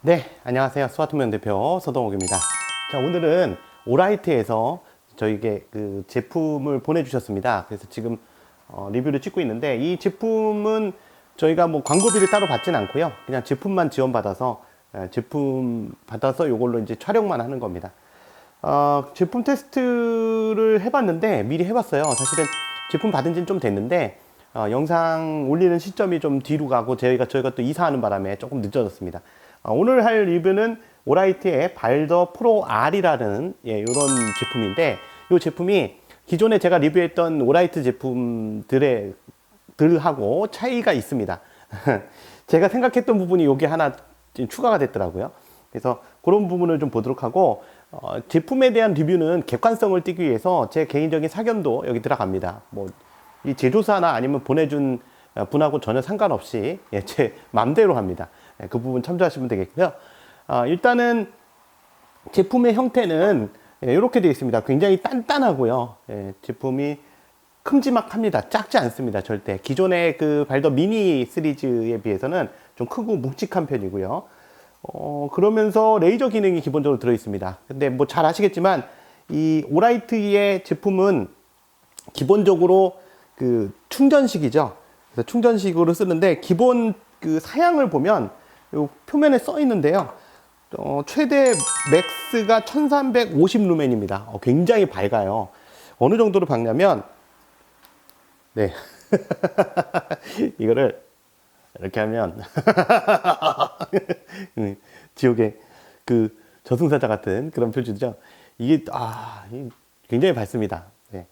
네, 안녕하세요. 스와트면 대표 서동욱입니다. 자, 오늘은 오라이트에서 저에게 그 제품을 보내주셨습니다. 그래서 지금 어, 리뷰를 찍고 있는데 이 제품은 저희가 뭐 광고비를 따로 받진 않고요. 그냥 제품만 지원받아서 에, 제품 받아서 이걸로 이제 촬영만 하는 겁니다. 어, 제품 테스트를 해봤는데 미리 해봤어요. 사실은 제품 받은 지는 좀 됐는데 어, 영상 올리는 시점이 좀 뒤로 가고 저희가 저희가 또 이사하는 바람에 조금 늦어졌습니다. 어, 오늘 할 리뷰는 오라이트의 발더 프로 R이라는 예, 이런 제품인데 이 제품이 기존에 제가 리뷰했던 오라이트 제품들의 들하고 차이가 있습니다. 제가 생각했던 부분이 여기 하나 추가가 됐더라고요. 그래서 그런 부분을 좀 보도록 하고 어, 제품에 대한 리뷰는 객관성을 띠기 위해서 제 개인적인 사견도 여기 들어갑니다. 뭐 이 제조사나 아니면 보내준 어, 분하고 전혀 상관없이 예, 제 맘대로 합니다. 예, 그 부분 참조하시면 되겠고요. 어, 일단은 제품의 형태는 예, 이렇게 되어 있습니다. 굉장히 단단하고요. 예, 제품이 큼지막합니다. 작지 않습니다. 절대. 기존의 그 발더 미니 시리즈에 비해서는 좀 크고 묵직한 편이고요. 어, 그러면서 레이저 기능이 기본적으로 들어 있습니다. 근데 뭐 잘 아시겠지만 이 오라이트의 제품은 기본적으로 그 충전식이죠. 그래서 충전식으로 쓰는데 기본 그 사양을 보면 요 표면에 써 있는데요. 어, 최대 맥스가 1350 루멘입니다. 어, 굉장히 밝아요. 어느 정도로 밝냐면 네. 이거를 이렇게 하면 음, 지옥의 그 저승사자 같은 그런 표지죠. 이게 아 굉장히 밝습니다. 네.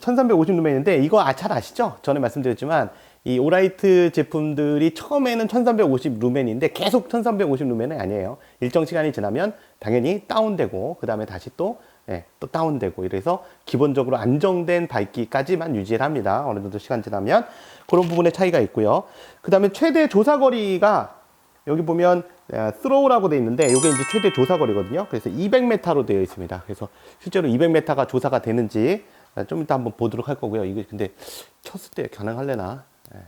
1350 루멘인데 이거 아, 잘 아시죠? 전에 말씀드렸지만 이 오라이트 제품들이 처음에는 1350 루멘인데 계속 1350 루멘은 아니에요. 일정 시간이 지나면 당연히 다운되고 그 다음에 다시 또, 예, 또 다운되고 이래서 기본적으로 안정된 밝기까지만 유지를 합니다. 어느 정도 시간 지나면 그런 부분의 차이가 있고요. 그 다음에 최대 조사 거리가 여기 보면 스로우라고 되어 있는데 이게 이제 최대 조사 거리거든요. 그래서 200m로 되어 있습니다. 그래서 실제로 200m가 조사가 되는지 좀 이따 한번 보도록 할 거고요. 이게 근데 쳤을 때 가능할래나? 예.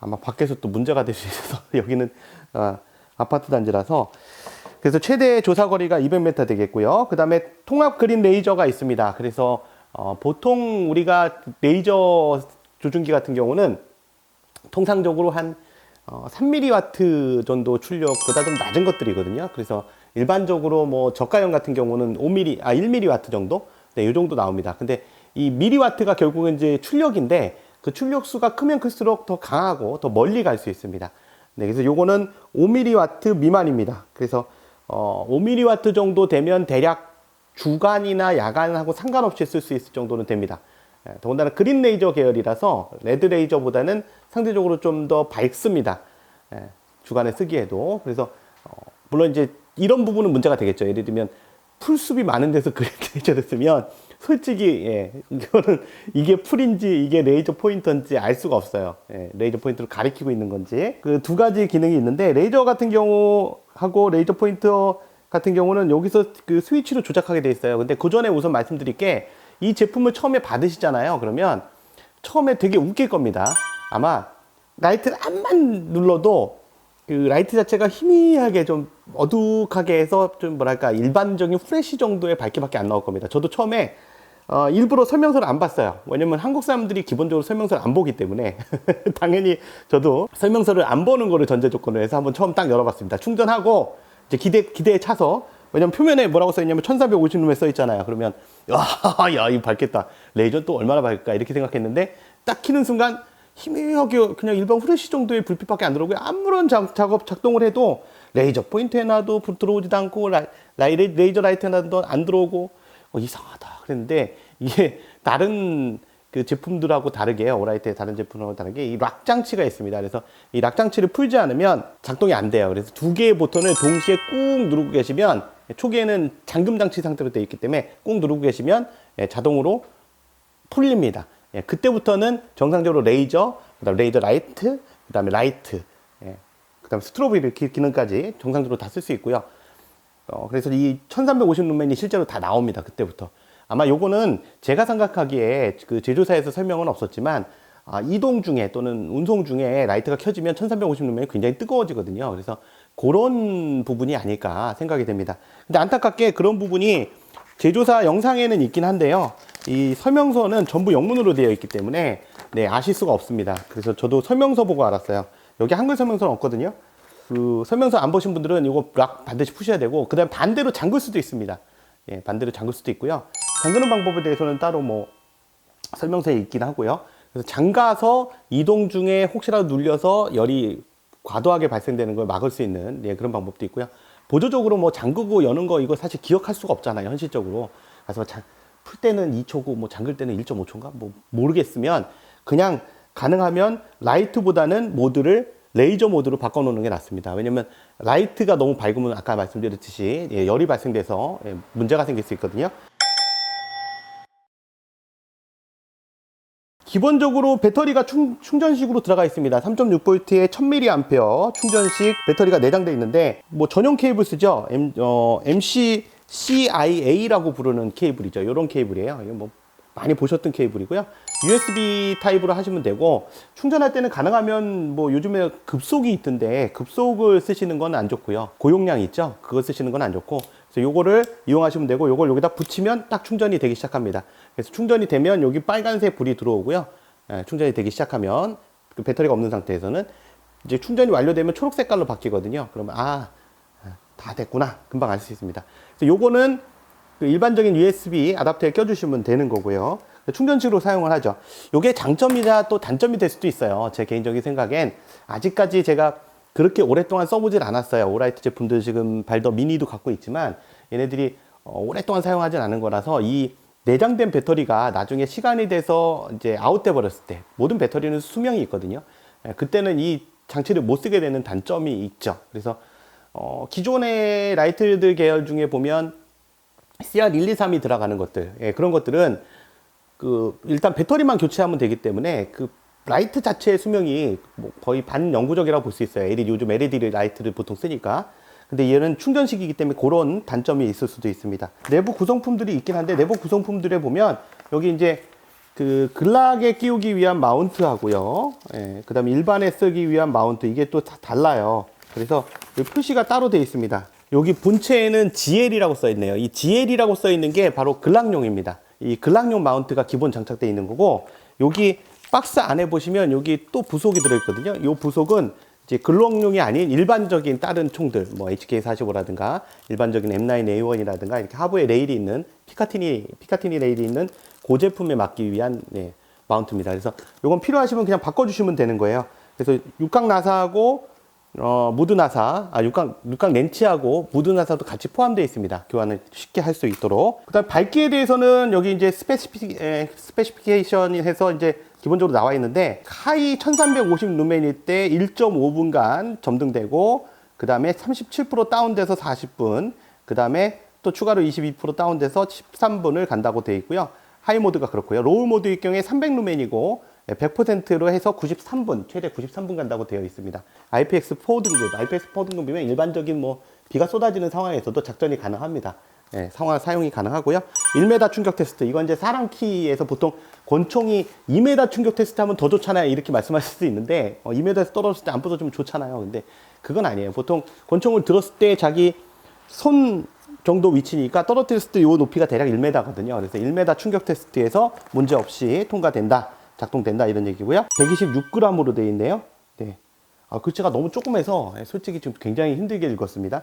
아마 밖에서 또 문제가 될 수 있어서 여기는 아, 아파트 단지라서 그래서 최대 조사 거리가 200m 되겠고요. 그 다음에 통합 그린 레이저가 있습니다. 그래서 어, 보통 우리가 레이저 조준기 같은 경우는 통상적으로 한 어, 3mW 정도 출력보다 좀 낮은 것들이거든요. 그래서 일반적으로 뭐 저가형 같은 경우는 5mm, 아 1mW 정도, 네, 이 정도 나옵니다. 근데 이 미리와트가 결국은 이제 출력인데 그 출력수가 크면 클수록 더 강하고 더 멀리 갈 수 있습니다. 네, 그래서 요거는 5mW 미만입니다. 그래서 어, 5mW 정도 되면 대략 주간이나 야간하고 상관없이 쓸 수 있을 정도는 됩니다. 예, 더군다나 그린 레이저 계열이라서 레드 레이저보다는 상대적으로 좀 더 밝습니다. 예, 주간에 쓰기에도. 그래서 어, 물론 이제 이런 부분은 문제가 되겠죠. 예를 들면 풀숲이 많은 데서 그린 레이저를 쓰면 솔직히 예, 이거는 이게 풀인지 이게 레이저 포인터인지 알 수가 없어요. 예, 레이저 포인터를 가리키고 있는 건지 그 두 가지 기능이 있는데 레이저 같은 경우 하고 레이저 포인터 같은 경우는 여기서 그 스위치로 조작하게 돼 있어요. 근데 그 전에 우선 말씀드릴 게 이 제품을 처음에 받으시잖아요. 그러면 처음에 되게 웃길 겁니다. 아마 라이트를 안만 눌러도 그 라이트 자체가 희미하게 좀 어둑하게 해서 좀 뭐랄까 일반적인 프레시 정도의 밝기밖에 안 나올 겁니다. 저도 처음에 어, 일부러 설명서를 안 봤어요. 왜냐면 한국 사람들이 기본적으로 설명서를 안 보기 때문에 당연히 저도 설명서를 안 보는 거를 전제 조건으로 해서 한번 처음 딱 열어봤습니다. 충전하고 이제 기대 기대에 차서 왜냐면 표면에 뭐라고 써 있냐면 1350룸에 써 있잖아요. 그러면 야, 야, 이거 밝겠다. 레이저 또 얼마나 밝을까 이렇게 생각했는데 딱 키는 순간 희미하게 그냥 일반 후레쉬 정도의 불빛밖에 안 들어오고 아무런 작, 작업 작동을 해도 레이저 포인트 해놔도 불 들어오지도 않고 라, 라이, 레이저 라이트 해놔도 안 들어오고 어, 이상하다 그랬는데 이게 다른 그 제품들하고 다르게 오라이트의 다른 제품하고 다르게 이 락 장치가 있습니다. 그래서 이 락 장치를 풀지 않으면 작동이 안 돼요. 그래서 두 개의 버튼을 동시에 꾹 누르고 계시면 초기에는 잠금 장치 상태로 되어 있기 때문에 꾹 누르고 계시면 예, 자동으로 풀립니다. 예, 그때부터는 정상적으로 레이저, 그다음 레이저 라이트, 그다음에 라이트, 예, 그다음 스트로브 기- 기능까지 정상적으로 다 쓸 수 있고요. 어, 그래서 이 1350 루멘이 실제로 다 나옵니다. 그때부터. 아마 요거는 제가 생각하기에 그 제조사에서 설명은 없었지만 아, 이동 중에 또는 운송 중에 라이트가 켜지면 1350 루멘이 굉장히 뜨거워지거든요. 그래서 그런 부분이 아닐까 생각이 됩니다. 근데 안타깝게 그런 부분이 제조사 영상에는 있긴 한데요. 이 설명서는 전부 영문으로 되어 있기 때문에 네, 아실 수가 없습니다. 그래서 저도 설명서 보고 알았어요. 여기 한글 설명서는 없거든요. 그 설명서 안 보신 분들은 이거 락 반드시 푸셔야 되고 그다음 반대로 잠글 수도 있습니다. 예, 반대로 잠글 수도 있고요. 잠그는 방법에 대해서는 따로 뭐 설명서에 있긴 하고요. 그래서 잠가서 이동 중에 혹시라도 눌려서 열이 과도하게 발생되는 걸 막을 수 있는 예, 그런 방법도 있고요. 보조적으로 뭐 잠그고 여는 거 이거 사실 기억할 수가 없잖아요, 현실적으로. 그래서 자, 풀 때는 2초고 뭐 잠글 때는 1.5초인가 뭐 모르겠으면 그냥 가능하면 라이트보다는 모드를 레이저 모드로 바꿔놓는 게 낫습니다. 왜냐면 라이트가 너무 밝으면 아까 말씀드렸듯이 예, 열이 발생돼서 예, 문제가 생길 수 있거든요. 기본적으로 배터리가 충, 충전식으로 들어가 있습니다. 3.6V에 1000mAh 충전식 배터리가 내장되어 있는데 뭐 전용 케이블 쓰죠. M, 어, MC CIA라고 부르는 케이블이죠. 이런 케이블이에요. 이거 뭐 많이 보셨던 케이블이고요. USB 타입으로 하시면 되고 충전할 때는 가능하면 뭐 요즘에 급속이 있던데 급속을 쓰시는 건 안 좋고요. 고용량 있죠. 그거 쓰시는 건 안 좋고 그래서 요거를 이용하시면 되고 요걸 여기다 붙이면 딱 충전이 되기 시작합니다. 그래서 충전이 되면 여기 빨간색 불이 들어오고요. 예, 충전이 되기 시작하면 그 배터리가 없는 상태에서는 이제 충전이 완료되면 초록 색깔로 바뀌거든요. 그러면 아, 다 됐구나. 금방 알 수 있습니다. 그래서 요거는 그 일반적인 USB 아답터에 껴주시면 되는 거고요. 충전식으로 사용을 하죠. 요게 장점이자 또 단점이 될 수도 있어요. 제 개인적인 생각엔 아직까지 제가 그렇게 오랫동안 써보질 않았어요. 오라이트 제품들 지금 발더 미니도 갖고 있지만 얘네들이 어, 오랫동안 사용하진 않은 거라서 이 내장된 배터리가 나중에 시간이 돼서 이제 아웃돼 버렸을 때 모든 배터리는 수명이 있거든요. 예, 그때는 이 장치를 못 쓰게 되는 단점이 있죠. 그래서 어, 기존의 라이트들 계열 중에 보면 CR123이 들어가는 것들 예, 그런 것들은 그 일단 배터리만 교체하면 되기 때문에 그 라이트 자체의 수명이 뭐 거의 반영구적이라고 볼 수 있어요. LED 요즘 LED 라이트를 보통 쓰니까. 근데 얘는 충전식이기 때문에 그런 단점이 있을 수도 있습니다. 내부 구성품들이 있긴 한데 내부 구성품들에 보면 여기 이제 그 글락에 끼우기 위한 마운트 하고요. 예, 그 다음에 일반에 쓰기 위한 마운트 이게 또 다 달라요. 그래서 표시가 따로 되어 있습니다. 여기 본체에는 GL이라고 써 있네요. 이 GL이라고 써 있는 게 바로 글락용입니다. 이 글락용 마운트가 기본 장착되어 있는 거고 여기 박스 안에 보시면 여기 또 부속이 들어있거든요. 이 부속은 이제 글록용이 아닌 일반적인 다른 총들, 뭐 HK45라든가 일반적인 M9A1이라든가 이렇게 하부에 레일이 있는 피카티니 피카티니 레일이 있는 그 제품에 맞기 위한 네, 마운트입니다. 그래서 이건 필요하시면 그냥 바꿔주시면 되는 거예요. 그래서 육각 나사하고 어, 무드 나사, 아, 육각, 육각 렌치하고 무드 나사도 같이 포함되어 있습니다. 교환을 쉽게 할 수 있도록. 그 다음 밝기에 대해서는 여기 이제 스페시피케이션이 해서 이제 기본적으로 나와 있는데, 하이 1350 루멘일 때 1.5분간 점등되고, 그 다음에 37% 다운돼서 40분, 그 다음에 또 추가로 22% 다운돼서 13분을 간다고 되어 있고요. 하이 모드가 그렇고요. 로우 모드일 경우에 300 루멘이고, 100%로 해서 93분, 최대 93분 간다고 되어 있습니다. IPX4 등급, IPX4 등급이면 일반적인 뭐 비가 쏟아지는 상황에서도 작전이 가능합니다. 예, 상황 사용이 가능하고요. 1m 충격 테스트, 이건 이제 사랑키에서 보통 권총이 2m 충격 테스트 하면 더 좋잖아요. 이렇게 말씀하실 수 있는데, 어, 2m에서 떨어졌을 때 안 부서지면 좋잖아요. 근데 그건 아니에요. 보통 권총을 들었을 때 자기 손 정도 위치니까 떨어뜨렸을 때 이 높이가 대략 1m거든요. 그래서 1m 충격 테스트에서 문제 없이 통과된다. 작동된다 이런 얘기고요. 126g으로 되어 있네요. 네. 아, 글자가 너무 조그매서 솔직히 좀 굉장히 힘들게 읽었습니다.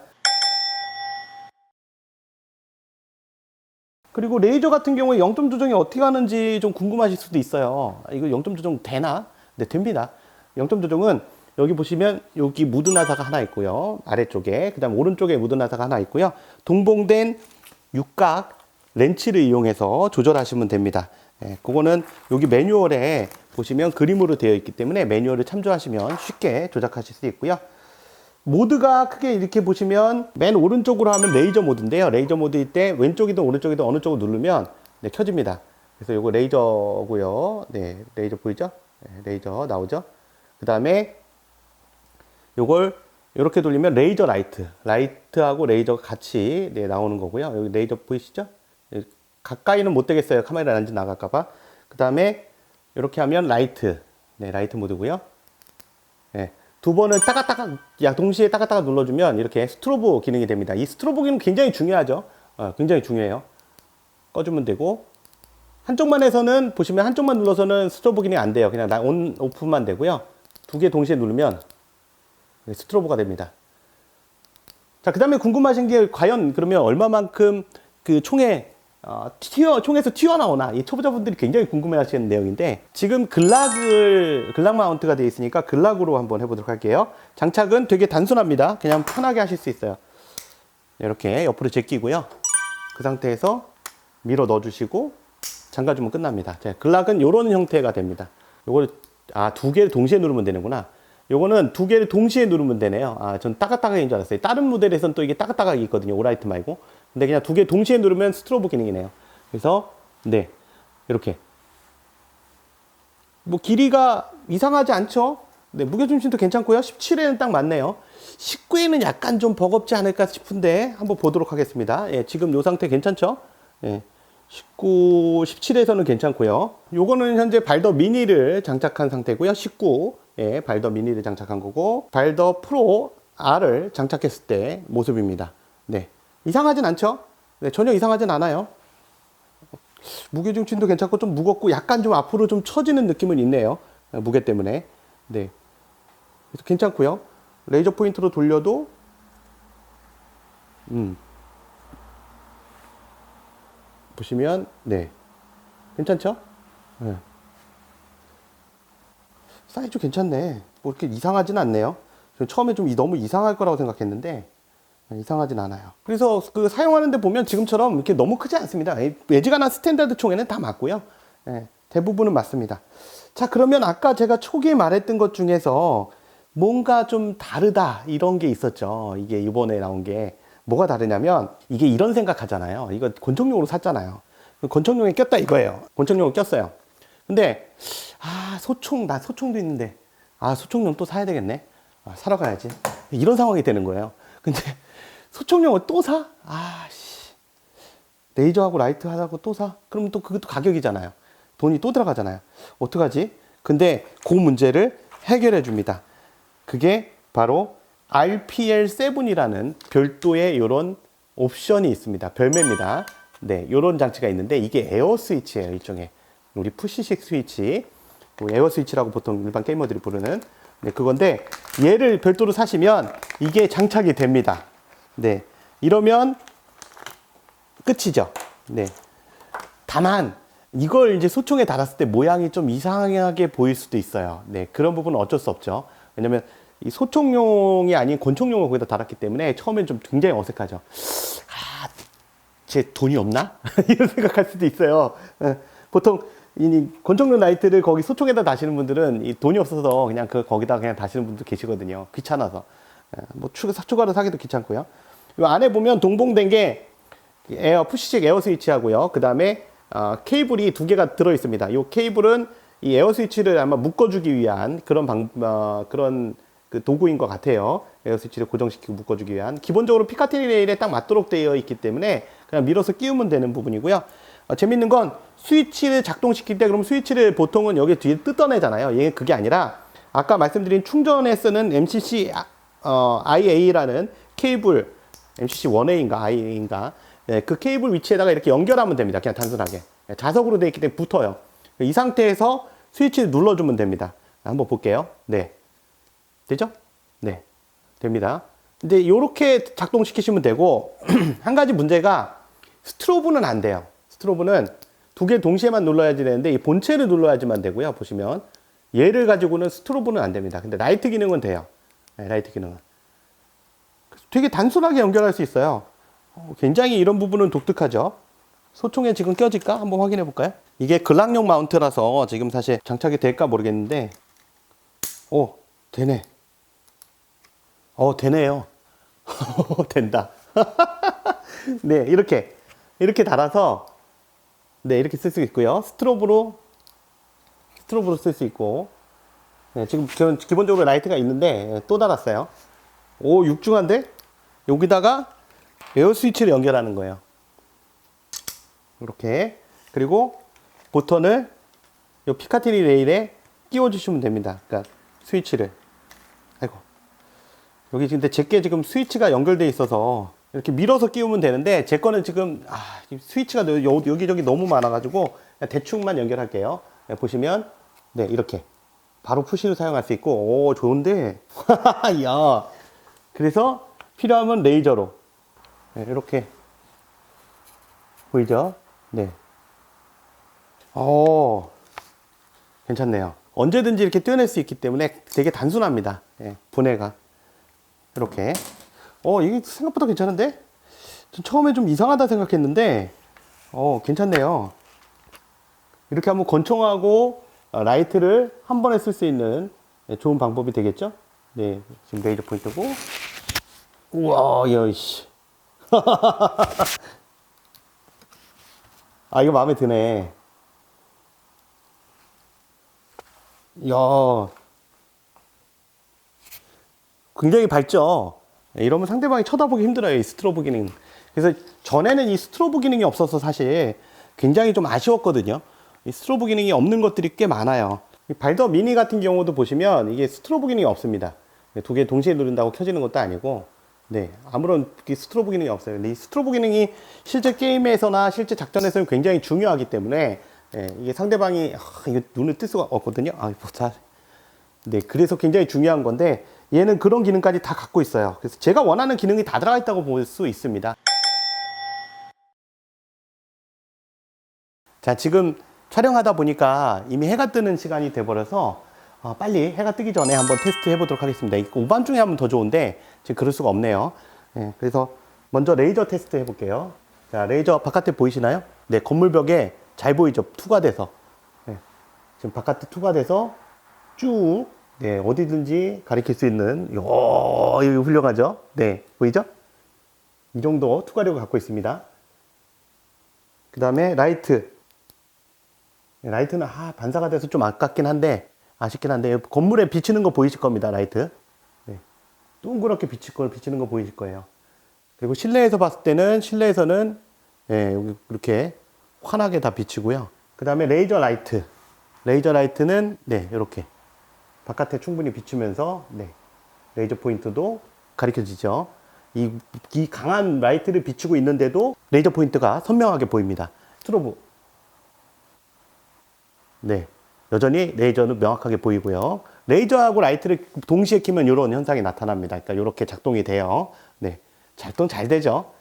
그리고 레이저 같은 경우에 0점 조정이 어떻게 하는지 좀 궁금하실 수도 있어요. 아, 이거 0점 조정 되나? 네, 됩니다. 0점 조정은 여기 보시면 여기 무드 나사가 하나 있고요. 아래쪽에. 그 다음 오른쪽에 무드 나사가 하나 있고요. 동봉된 육각 렌치를 이용해서 조절하시면 됩니다. 예, 그거는 여기 매뉴얼에 보시면 그림으로 되어 있기 때문에 매뉴얼을 참조하시면 쉽게 조작하실 수 있고요. 모드가 크게 이렇게 보시면 맨 오른쪽으로 하면 레이저 모드인데요. 레이저 모드일 때 왼쪽이든 오른쪽이든 어느 쪽을 누르면 네, 켜집니다. 그래서 이거 레이저고요. 네, 레이저 보이죠? 네, 레이저 나오죠? 그 다음에 요걸 이렇게 돌리면 레이저 라이트, 라이트하고 레이저가 같이 네, 나오는 거고요. 여기 레이저 보이시죠? 네, 가까이는 못 되겠어요. 카메라 렌즈 나갈까봐. 그 다음에 이렇게 하면 라이트, 네, 라이트 모드고요. 네, 두 번을 따가따가 야 동시에 따가따가 눌러주면 이렇게 스트로보 기능이 됩니다. 이 스트로보 기능 굉장히 중요하죠. 어, 굉장히 중요해요. 꺼주면 되고 한쪽만 해서는 보시면 한쪽만 눌러서는 스트로보 기능이 안 돼요. 그냥 나- 온 오프만 되고요. 두 개 동시에 누르면 스트로보가 됩니다. 자, 그 다음에 궁금하신 게 과연 그러면 얼마만큼 그 총에 어, 튀어 총에서 튀어나오나 이 초보자분들이 굉장히 궁금해하시는 내용인데 지금 글락을 글락 마운트가 되어 있으니까 글락으로 한번 해보도록 할게요. 장착은 되게 단순합니다. 그냥 편하게 하실 수 있어요. 이렇게 옆으로 제끼고요. 그 상태에서 밀어 넣어 주시고 잠가주면 끝납니다. 자, 글락은 이런 형태가 됩니다. 요걸 아두 개를 동시에 누르면 되는구나. 요거는 두 개를 동시에 누르면 되네요. 아, 전 따가따가인 줄 알았어요. 다른 모델에서는 또 이게 따가따가이 있거든요. 오라이트 말고. 근데 그냥 두 개 동시에 누르면 스트로보 기능이네요. 그래서 네 이렇게 뭐 길이가 이상하지 않죠? 네, 무게중심도 괜찮고요. 17에는 딱 맞네요. 19에는 약간 좀 버겁지 않을까 싶은데 한번 보도록 하겠습니다. 예, 지금 요 상태 괜찮죠? 예. 19, 17에서는 괜찮고요. 요거는 현재 발더 미니를 장착한 상태고요. 19, 예, 발더 미니를 장착한 거고 발더 프로 R을 장착했을 때 모습입니다. 네, 이상하진 않죠? 네, 전혀 이상하진 않아요. 무게 중심도 괜찮고 좀 무겁고 약간 좀 앞으로 좀 처지는 느낌은 있네요. 어, 무게 때문에. 네. 그래서 괜찮고요. 레이저 포인트로 돌려도 음. 보시면 네. 괜찮죠? 네. 사이즈 괜찮네. 뭐 이렇게 이상하진 않네요. 저 처음에 좀 이- 너무 이상할 거라고 생각했는데 이상하진 않아요. 그래서 그 사용하는데 보면 지금처럼 이렇게 너무 크지 않습니다. 외지가나 스탠다드 총에는 다 맞고요. 예, 대부분은 맞습니다. 자, 그러면 아까 제가 초기에 말했던 것 중에서 뭔가 좀 다르다 이런 게 있었죠. 이게 이번에 나온 게 뭐가 다르냐면 이게 이런 생각하잖아요. 이거 권총용으로 샀잖아요. 권총용에 꼈다 이거예요. 권총용을 꼈어요. 근데 아 소총 나 소총도 있는데 아 소총용 또 사야 되겠네. 아, 사러 가야지. 이런 상황이 되는 거예요. 근데 소총용을 또 사? 아씨 레이저하고 라이트 하고 또 사? 그러면 또 그것도 가격이잖아요. 돈이 또 들어가잖아요. 어떡하지? 근데 그 문제를 해결해 줍니다. 그게 바로 RPL7이라는 별도의 이런 옵션이 있습니다. 별매입니다. 네, 이런 장치가 있는데 이게 에어 스위치예요, 일종의. 우리 푸시식 스위치, 뭐 에어 스위치라고 보통 일반 게이머들이 부르는 네, 그건데 얘를 별도로 사시면 이게 장착이 됩니다. 네, 이러면 끝이죠. 네. 다만 이걸 이제 소총에 달았을 때 모양이 좀 이상하게 보일 수도 있어요. 네, 그런 부분은 어쩔 수 없죠. 왜냐면 이 소총용이 아닌 권총용을 거기다 달았기 때문에 처음엔 좀 굉장히 어색하죠. 아, 제 돈이 없나? 이런 생각할 수도 있어요. 예, 보통 이 권총용 라이트를 거기 소총에다 다시는 분들은 이 돈이 없어서 그냥 그 거기다 그냥 다시는 분도 계시거든요. 귀찮아서. 예, 뭐 추가, 추가로 사기도 귀찮고요. 이 안에 보면 동봉된 게 에어 푸시식 에어 스위치하고요. 그 다음에 어, 케이블이 두 개가 들어 있습니다. 이 케이블은 이 에어 스위치를 아마 묶어주기 위한 그런 방 어, 그런 그 도구인 것 같아요. 에어 스위치를 고정시키고 묶어주기 위한 기본적으로 피카티니 레일에 딱 맞도록 되어 있기 때문에 그냥 밀어서 끼우면 되는 부분이고요. 어, 재밌는 건 스위치를 작동시킬 때 그럼 스위치를 보통은 여기 뒤에 뜯어내잖아요. 얘는 그게 아니라 아까 말씀드린 충전에 쓰는 MCC 어, IA라는 케이블 MCC 1A인가 IA인가 네, 그 케이블 위치에다가 이렇게 연결하면 됩니다. 그냥 단순하게 네, 자석으로 되어 있기 때문에 붙어요. 이 상태에서 스위치를 눌러주면 됩니다. 한번 볼게요. 네, 되죠? 네, 됩니다. 근데 이렇게 작동시키시면 되고 한 가지 문제가 스트로브는 안 돼요. 스트로브는 두 개 동시에만 눌러야지 되는데 이 본체를 눌러야지만 되고요. 보시면 얘를 가지고는 스트로브는 안 됩니다. 근데 라이트 기능은 돼요. 네, 라이트 기능은. 되게 단순하게 연결할 수 있어요. 어, 굉장히 이런 부분은 독특하죠. 소총에 지금 껴질까? 한번 확인해 볼까요? 이게 글락용 마운트라서 지금 사실 장착이 될까 모르겠는데, 오, 되네. 어, 되네요. 된다. 네, 이렇게. 이렇게 달아서, 네, 이렇게 쓸 수 있고요. 스트로브로, 스트로브로 쓸 수 있고, 네, 지금 저는 기본적으로 라이트가 있는데, 또 달았어요. 오, 육중한데? 여기다가 에어 스위치를 연결하는 거예요. 이렇게. 그리고 버튼을 이 피카티니 레일에 끼워 주시면 됩니다. 그러니까 스위치를. 아이고. 여기 근데 제게 지금 스위치가 연결돼 있어서 이렇게 밀어서 끼우면 되는데 제 거는 지금 아, 이 스위치가 여기저기 너무 많아가지고 대충만 연결할게요. 네, 보시면 네 이렇게 바로 푸시로 사용할 수 있고 오 좋은데 야 그래서 필요하면 레이저로 네, 이렇게 보이죠? 네. 어 괜찮네요. 언제든지 이렇게 떼어낼 수 있기 때문에 되게 단순합니다. 예, 분해가. 이렇게. 어, 이게 생각보다 괜찮은데? 전 처음에 좀 이상하다 생각했는데, 어, 괜찮네요. 이렇게 한번 권총하고 어, 라이트를 한 번에 쓸 수 있는 예, 좋은 방법이 되겠죠? 네, 지금 레이저 포인트고. 우와, 야, 씨. 아, 이거 마음에 드네. 이야, 굉장히 밝죠? 네, 이러면 상대방이 쳐다보기 힘들어요, 이 스트로브 기능. 그래서 전에는 이 스트로브 기능이 없어서 사실 굉장히 좀 아쉬웠거든요. 이 스트로브 기능이 없는 것들이 꽤 많아요. 이 발더 미니 같은 경우도 보시면 이게 스트로브 기능이 없습니다. 두 개 동시에 누른다고 켜지는 것도 아니고, 네, 아무런 이 스트로브 기능이 없어요. 근데 이 스트로브 기능이 실제 게임에서나 실제 작전에서는 굉장히 중요하기 때문에, 예, 이게 상대방이, 아, 이거 눈을 뜰 수가 없거든요. 아, 뭐, 잘. 네, 그래서 굉장히 중요한 건데 얘는 그런 기능까지 다 갖고 있어요. 그래서 제가 원하는 기능이 다 들어가 있다고 볼 수 있습니다. 자, 지금 촬영하다 보니까 이미 해가 뜨는 시간이 돼버려서 어, 빨리 해가 뜨기 전에 한번 테스트 해보도록 하겠습니다. 이거 오밤중에 하면 더 좋은데 지금 그럴 수가 없네요. 예, 그래서 먼저 레이저 테스트 해볼게요. 자, 레이저 바깥에 보이시나요? 네, 건물 벽에 잘 보이죠? 투가 돼서. 네, 지금 바깥에 투가 돼서 쭉, 네, 어디든지 가리킬 수 있는, 요, 이거 훌륭하죠? 네, 보이죠? 이 정도 투과력을 갖고 있습니다. 그 다음에 라이트. 네, 라이트는, 아, 반사가 돼서 좀 아깝긴 한데, 아쉽긴 한데, 건물에 비치는 거 보이실 겁니다, 라이트. 네. 동그랗게 비칠 걸, 비치는 거 보이실 거예요. 그리고 실내에서 봤을 때는, 실내에서는, 예, 여기 이렇게 환하게 다 비치고요. 그 다음에 레이저 라이트. 레이저 라이트는, 네, 이렇게. 바깥에 충분히 비추면서 네, 레이저 포인트도 가리켜지죠. 이, 이 강한 라이트를 비추고 있는데도 레이저 포인트가 선명하게 보입니다. 스트로브. 네. 여전히 레이저는 명확하게 보이고요. 레이저하고 라이트를 동시에 키면 이런 현상이 나타납니다. 그러니까 이렇게 작동이 돼요. 네. 작동 잘 되죠.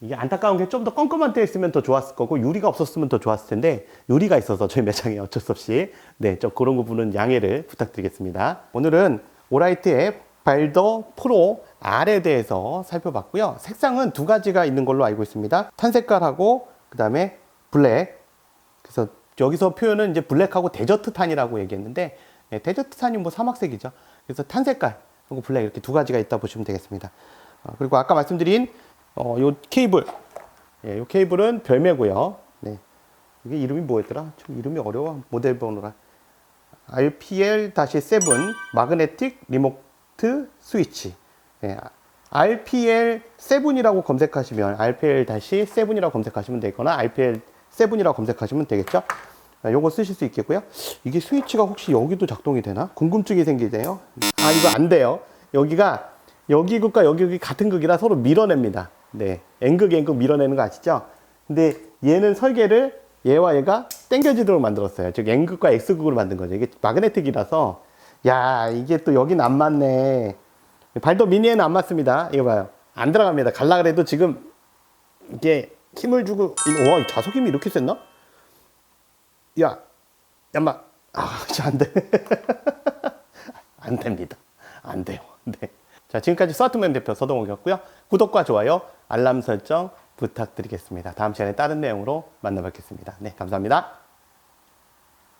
이게 안타까운 게 좀 더 껌껌한 때 있으면 더 좋았을 거고 유리가 없었으면 더 좋았을 텐데 유리가 있어서 저희 매장에 어쩔 수 없이 네, 좀 그런 부분은 양해를 부탁드리겠습니다. 오늘은 오라이트의 발더 프로 R에 대해서 살펴봤고요. 색상은 두 가지가 있는 걸로 알고 있습니다. 탄 색깔하고 그 다음에 블랙. 여기서 표현은 이제 블랙하고 데저트 탄이라고 얘기했는데 네, 데저트 탄이 뭐 사막색이죠. 그래서 탄 색깔 그리고 블랙 이렇게 두 가지가 있다 보시면 되겠습니다. 어, 그리고 아까 말씀드린 어, 요 케이블, 예, 요 케이블은 별매고요. 네, 이게 이름이 뭐였더라? 좀 이름이 어려워. 모델 번호라. RPL-7 마그네틱 리모트 스위치. 예, RPL7이라고 검색하시면 RPL-7이라고 검색하시면 되거나 RPL7이라고 검색하시면 되겠죠. 아, 요거 쓰실 수 있겠고요. 이게 스위치가 혹시 여기도 작동이 되나? 궁금증이 생기네요. 아, 이거 안 돼요. 여기가 여기 극과 여기 극이 같은 극이라 서로 밀어냅니다. 네. N극, N극 밀어내는 거 아시죠? 근데 얘는 설계를 얘와 얘가 땡겨지도록 만들었어요. 즉, N극과 X극으로 만든 거죠. 이게 마그네틱이라서, 야, 이게 또 여긴 안 맞네. 발도 미니에는 안 맞습니다. 이거 봐요. 안 들어갑니다. 갈라 그래도 지금 이게 힘을 주고, 와, 이 자석 힘이 이렇게 셌나? 야, 야마, 아, 진짜 안 돼. 안 됩니다. 안 돼요. 네. 자, 지금까지 스와트맨 대표 서동욱이었고요. 구독과 좋아요, 알람 설정 부탁드리겠습니다. 다음 시간에 다른 내용으로 만나 뵙겠습니다. 네, 감사합니다.